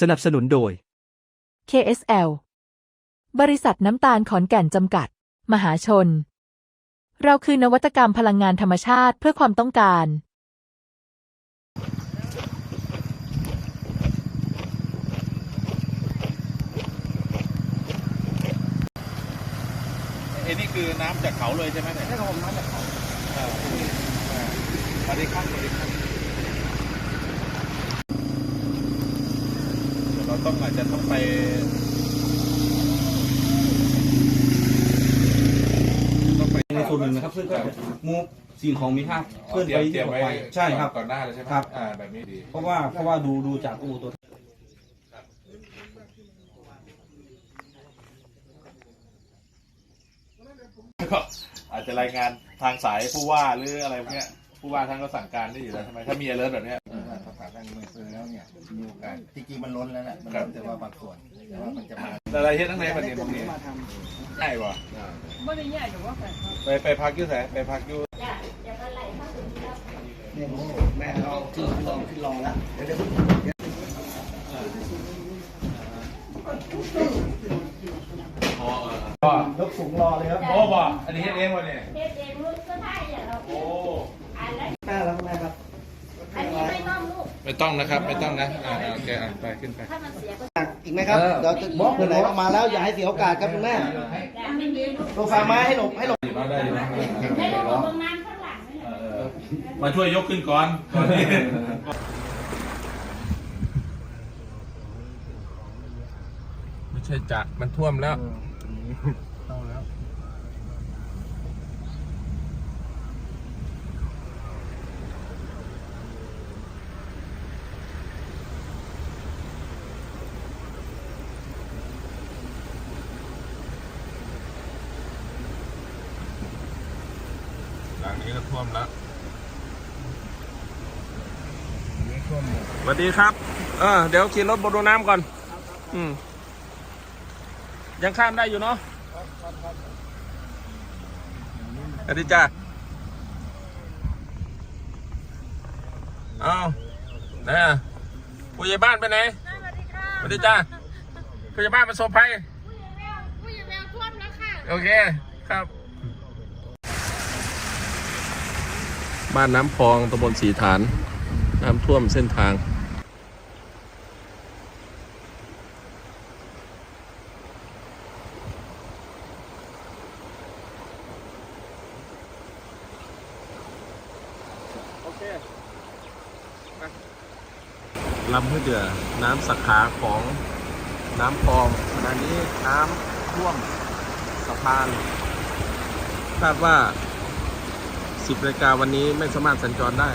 สนับสนุนโดย KSL บริษัทน้ำตาลขอนแก่นจำกัด มหาชน เราคือนวัตกรรมพลังงานธรรมชาติเพื่อความต้องการ ไอ้นี่คือน้ำจากเขาเลยใช่ไหมเนี่ยใช่ครับผมน้ำจากเขาอ่าอ่าสวัสดีครับสวัสดีครับเดี๋ยวเรา ต้องอาจจะต้องไปต้องไปในส่วนหนึ่งนะครับซึ่งก็จะมูฟสิ่งของมีค่าเคลื่อนไปเตรียมไว้ใช่ครับก่อนหน้าเลยใช่ไหมครับอ่าแบบนี้ดีเพราะว่าเพราะว่าดูดูจากอูตัวก็อาจจะรายงานทางสายผู้ว่าหรืออะไรพวกเนี้ยผู้ว่าท่านก็สั่งการได้อยู่แล้วใช่ไหมถ้ามีอะไรแบบเนี้ย กาสจริงๆมันล้นแล้วแหละมันครัล้บนแต่ว่าบางส่วนแต่ว่ามันจะมาแต่รายเฮ็ดทั้งในประเด็นพวกนี้ง่ายว่ะไปไปพักอยุ่แสไปพักอยุ่แม่เราขึ้นรอขึ้นรอแล้วเดี๋ยวเดี๋ยวก็ยกสูงรอเลยครับโอ้บ่อันนี้เฮ็ดเองวะเนี่ยเฮ็ดเองลูกก็ได้อย่างเราโอ้อันแล้วแม่แล้วแม่ครับอันนี้ไม่ต้องลูก ไม่ต้องนะครับ ไม่ต้องนะอ่าโอเคอะไปขึ้นไปถ้ามันเสียก็อีกไหมครับเดี๋ยวจะบอกไหนๆออก มาแล้วอย่าให้เสียโอกาสครับคุณแม่แต่ไม่มีลูกโซฟาไม้ให้หลบให้หลบอยู่บ้านได้อยู่นะไม่ต้องลงตรงนั้นข้างหลังนี่เออเออมาช่วยยกขึ้นก่อนก่อนที่ไม่ใช่จะมันท่วมแล้ว นี้ก็ท่วมแล้วสวัสดีครับเออเดี๋ยวขี่รถบนน้ำก่อน อืม ยังข้ามได้อยู่เนาะสวัสดีจ้าเอานะผู้ใหญ่บ้านไปไหนสวัสดีจ้าผู้ใหญ่บ้านประสบภัยผู้หญิงแมวท่วมแล้วค่ะ โอเค ครับ บ้านน้ำพองตำบลสีฐาน น้ำท่วมเส้นทาง โอเคลำห้วยเดือน้ำสักขาของน้ำพองขณะนี้น้ำท่วมสะพาน คาดว่า 10นาฬิกาวันนี้ไม่สามารถสัญจรได้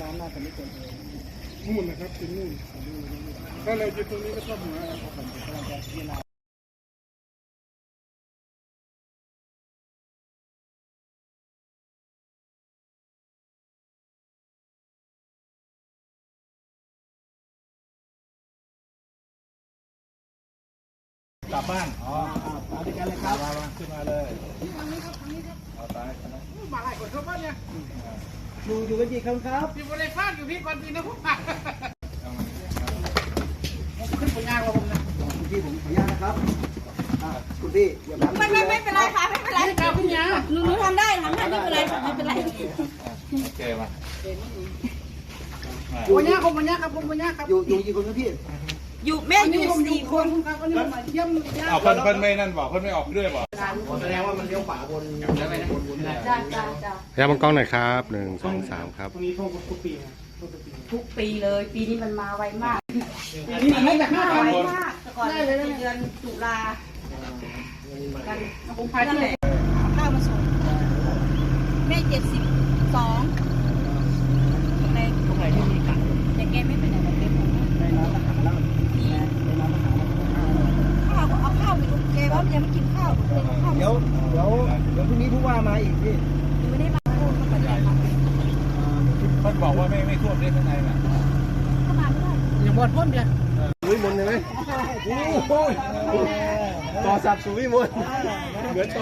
น้ำน่าจะไม่เกินเลยนู่นนะครับเป็นนู่นก็เลยจุดตรงนี้ก็ท่วมหัวครับผมกำลังจะพิจารณา กลับบ้าน อ๋อมาด้วยกันเลยครับมามาขึ้นมาเลยเอาตายอยู่อยู่กันกี่คนครับอยู่บริษัทอยู่พี่ก่อนพี่นะพวกขึ้นผลงานเราผมนะคุณพี่ผมขออนุญาตนะครับคุณพี่อย่าหลังไม่ไม่ไม่เป็นไรค่ะไม่เป็นไรหนูหนูทำได้ทำได้ไม่เป็นไรไม่เป็นไรโอเคมาวันนี้ผมวันนี้ครับผมวันนี้ครับอยู่อยู่กี่คนครับพี่ อยู่แม่อยู่สี่คนครับวันนี้ผมมาเยี่ยมญาเอาติเพิ่นเพิ่นไม่นั่นบอกเพิ่นไม่ออกด้วยบอกแสดงว่ามันเลี้ยวขวาบนบนบนจ้าจ้าจ้าพยาบังกล้องหน่อยครับหนึ่งสองสามครับตรงนี้ท่วมทุกปีนะท่วมทุกปีทุกปีเลย ปีนี้มันมาไวมากปีนี้ไม่แบบหน้ามาไวไวมากแต่ก่อนเดือนตุลากันผมพาที่ไหนข้าวมาส่งแม่เจ็ดสิบสองตรงไหนตรงไหนที่มีกัดแต่แกไม่เป็น ยังไม่กินข้าวเลยข้าวเดี๋ยวเดี๋ยวเดี๋ยวพรุ่งนี้ผู้ว่ามาอีกพี่ไม่ได้มาพูดเขาปฏิบัติท่านบอกว่าไม่ไม่ท่วมได้ข้างในน่ะเข้ามาไม่ได้อย่าหมดพ่นเนี่ยวิมลใช่ไหมโอ้โหต่อสับสู่วิมลเหมือนต่อ